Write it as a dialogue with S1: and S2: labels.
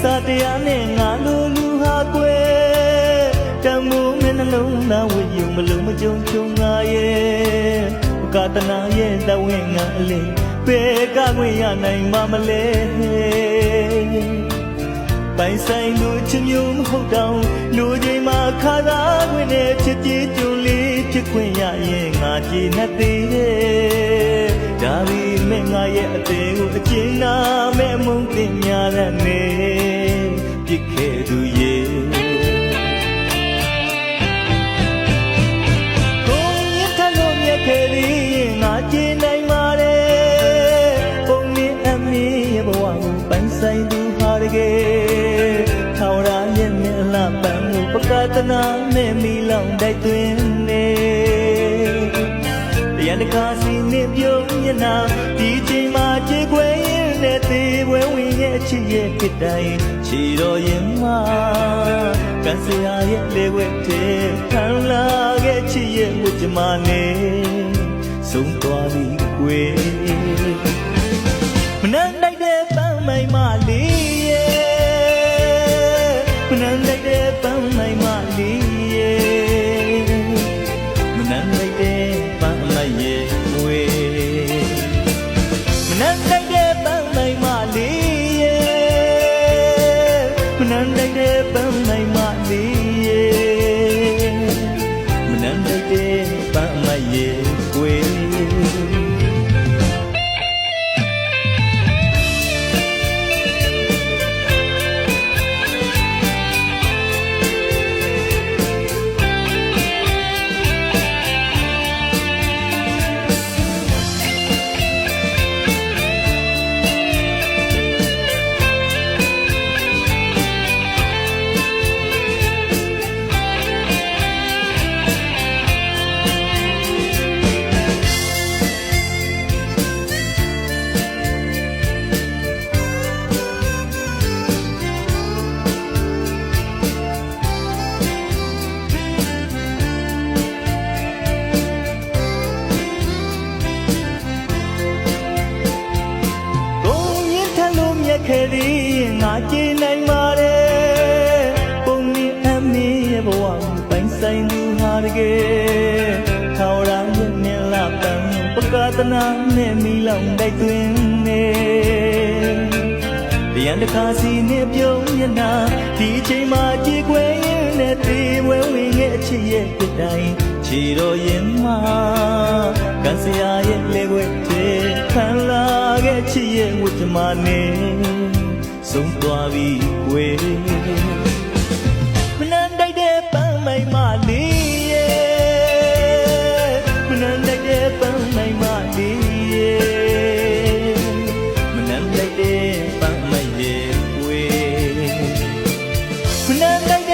S1: စာတရားနဲ့ငါလိုလူဟာကွယ်တမိုးမင်းနှလုံးသားဝိယုံမလုံးမကြုံချုံငါရဲ့ကာတနာရဲ့တဝင်းငါအလေးပေကခွင့်ရနိုင်မှာမလဲပိုင်ဆိုင်လူချင်မျိုးမဟုတ်တော့လူချိန်မှာခါသာခွင့်နဲ့ချစ်ကြည်ကြုံလေးဖြစ်ခွင့်ရရင်ငါကြည်နဲ့သေးတယ်ဒါပေမဲ့ငါရဲ့အသေးကိုအကျဉ်းနာမဲ့မုန်းတင်များတဲ့ တနာနဲ့မီလောင်တိုက်သွင်းနေတရားတကားစီနေပြုံးမျက်နှာဒီချိန်မှာကြည်ခွဲရင်နဲ့သေးပွဲဝင်ရဲ့အချစ်ရဲ့ဖြစ်တိုင်းချီတော်ရင်မှာကန်စရာရဲ့လေဝဲတဲ့ခံလာခဲ့ချစ်ရဲ့ဝတ်ကြမှာနေဆုံးသွားပြီကွယ်မနှမ်းလိုက်တဲ့ပန်းမိုင်မလေး မနမ်းလိုက်တဲ့ပန်းမရဲ့ဝေမနမ်းလိုက်တဲ့ပန်းမိုင်မလေးရဲ့မနမ်းလိုက်တဲ့ပန်းမိုင်မ သည်ငါကြည်နိုင်ပါတယ်ပုံမြင်အမီရဲ့ဘဝကိုပိုင်ဆိုင်သူဟာတကယ်ထောင်ရာရဲ့မြင်လာပန်းပကတနာနဲ့မီလောင်တိုက်သွင်းနေတရားတကားစီနေပြုံးမျက်နှာဒီချိန်မှာကြည်ခွဲရင်နဲ့တေဝဲဝင်ရဲ့အချစ်ရဲ့ပြတိုင်းချီတော်ရင်မှာကန်စရာရဲ့လေဝဲတဲ့ခံလာခဲ့ချစ်ရဲ့ဝတ်ကြမှာနေ ဆုံးသွားပြီကွယ်မနမ်းတိုက်တဲ့ပန်းမိုင်မလေးရဲ့မနမ်းတိုက်တဲ့ပန်းမိုင်မလေးရဲ့မနမ်းတိုက်တဲ့ပန်းမိုင်ရဲ့ဝေမနမ်းတိုက်